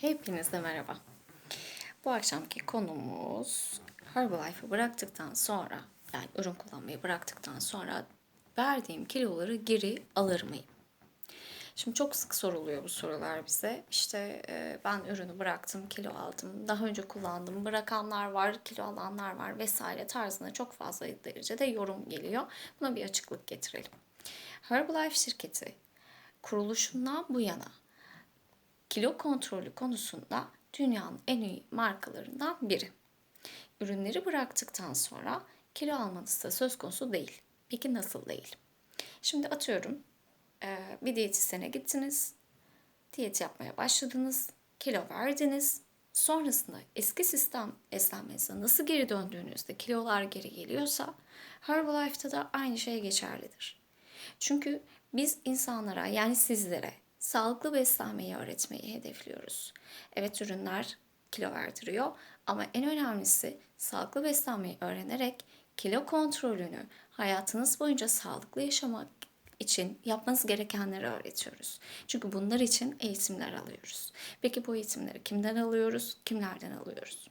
Hepinize merhaba. Bu akşamki konumuz Herbalife'ı bıraktıktan sonra yani ürün kullanmayı bıraktıktan sonra verdiğim kiloları geri alır mıyım? Şimdi çok sık soruluyor bu sorular bize. İşte e, ben ürünü bıraktım, kilo aldım. Daha önce kullandım, bırakanlar var, kilo alanlar var vesaire tarzında çok fazla derecede yorum geliyor. Buna bir açıklık getirelim. Herbalife şirketi kuruluşundan bu yana kilo kontrolü konusunda dünyanın en iyi markalarından biri. Ürünleri bıraktıktan sonra kilo almanız da söz konusu değil. Peki nasıl değil? Şimdi atıyorum bir diyetisyene gittiniz, diyet yapmaya başladınız, kilo verdiniz. Sonrasında eski sistem beslenmenize nasıl geri döndüğünüzde kilolar geri geliyorsa Herbalife'da da aynı şey geçerlidir. Çünkü biz insanlara yani sizlere sağlıklı beslenmeyi öğretmeyi hedefliyoruz. Evet ürünler kilo verdiriyor ama en önemlisi sağlıklı beslenmeyi öğrenerek kilo kontrolünü hayatınız boyunca sağlıklı yaşamak için yapmanız gerekenleri öğretiyoruz. Çünkü bunlar için eğitimler alıyoruz. Peki bu eğitimleri kimden alıyoruz? Kimlerden alıyoruz?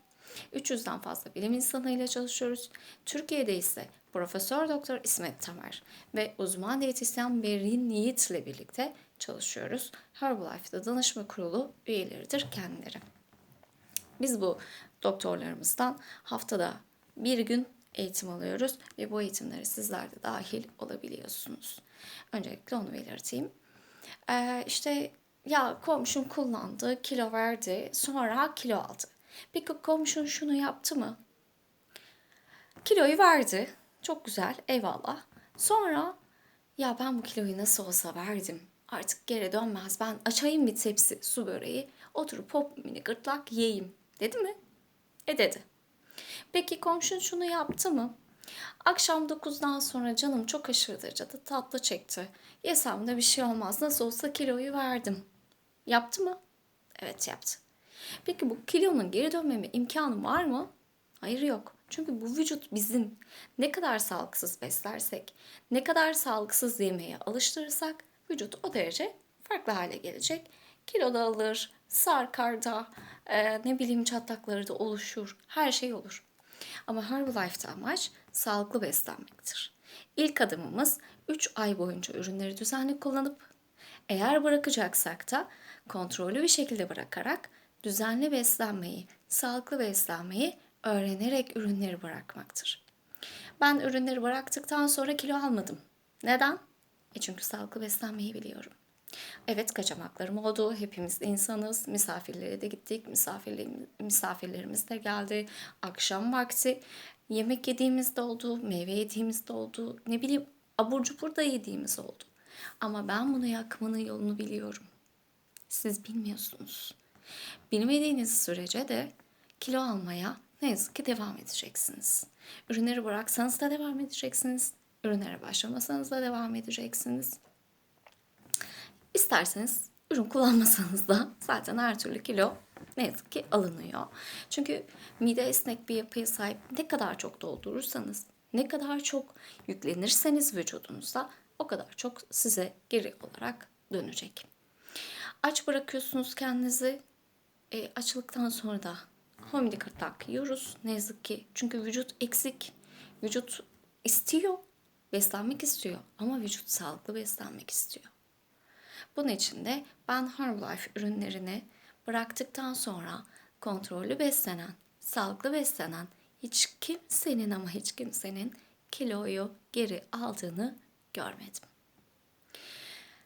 300'den fazla bilim insanıyla çalışıyoruz. Türkiye'de ise Profesör Doktor İsmet Tamer ve uzman diyetisyen Berin Yiğit ile birlikte çalışıyoruz. Herbalife'da danışma kurulu üyeleridir kendileri. Biz bu doktorlarımızdan haftada bir gün eğitim alıyoruz ve bu eğitimlere sizler de dahil olabiliyorsunuz. Öncelikle onu belirteyim. Ee, işte ya komşum kullandı, kilo verdi, sonra kilo aldı. Peki komşun şunu yaptı mı? Kiloyu verdi. Çok güzel, eyvallah. Sonra ya ben bu kiloyu nasıl olsa verdim. Artık geri dönmez. Ben açayım bir tepsi su böreği. Oturup hop mini gırtlak yiyeyim. Dedi mi? E dedi. Peki komşun şunu yaptı mı? Akşam 9'dan sonra canım çok aşırı derecede tatlı çekti. Yesem de bir şey olmaz. Nasıl olsa kiloyu verdim. Yaptı mı? Evet yaptı. Peki bu kilonun geri dönmeme imkanı var mı? Hayır yok. Çünkü bu vücut bizim ne kadar sağlıksız beslersek, ne kadar sağlıksız yemeğe alıştırırsak vücut o derece farklı hale gelecek. Kilo da alır, sarkar da, e, ne bileyim çatlakları da oluşur, her şey olur. Ama Herbalife'da amaç sağlıklı beslenmektir. İlk adımımız 3 ay boyunca ürünleri düzenli kullanıp eğer bırakacaksak da kontrollü bir şekilde bırakarak düzenli beslenmeyi, sağlıklı beslenmeyi öğrenerek ürünleri bırakmaktır. Ben ürünleri bıraktıktan sonra kilo almadım. Neden? E çünkü sağlıklı beslenmeyi biliyorum. Evet kaçamaklarım oldu. Hepimiz insanız. Misafirlere de gittik. Misafirlerimiz, misafirlerimiz de geldi. Akşam vakti yemek yediğimiz de oldu. Meyve yediğimiz de oldu. Ne bileyim abur cubur da yediğimiz oldu. Ama ben bunu yakmanın yolunu biliyorum. Siz bilmiyorsunuz. Bilmediğiniz sürece de kilo almaya ne yazık ki devam edeceksiniz. Ürünleri bıraksanız da devam edeceksiniz. Ürünlere başlamasanız da devam edeceksiniz. İsterseniz ürün kullanmasanız da zaten her türlü kilo ne yazık ki alınıyor. Çünkü mide esnek bir yapıya sahip ne kadar çok doldurursanız, ne kadar çok yüklenirseniz vücudunuza o kadar çok size geri olarak dönecek. Aç bırakıyorsunuz kendinizi. E, açlıktan sonra da homili gırtlak yiyoruz ne yazık ki. Çünkü vücut eksik. Vücut istiyor, beslenmek istiyor ama vücut sağlıklı beslenmek istiyor. Bunun için de ben Herbalife ürünlerini bıraktıktan sonra kontrollü beslenen, sağlıklı beslenen hiç kimsenin ama hiç kimsenin kiloyu geri aldığını görmedim.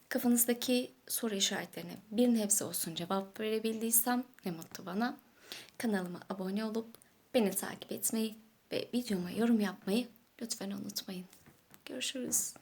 Kafanızdaki soru işaretlerine bir nebze olsun cevap verebildiysem ne mutlu bana. Kanalıma abone olup beni takip etmeyi ve videoma yorum yapmayı lütfen unutmayın. Görüşürüz.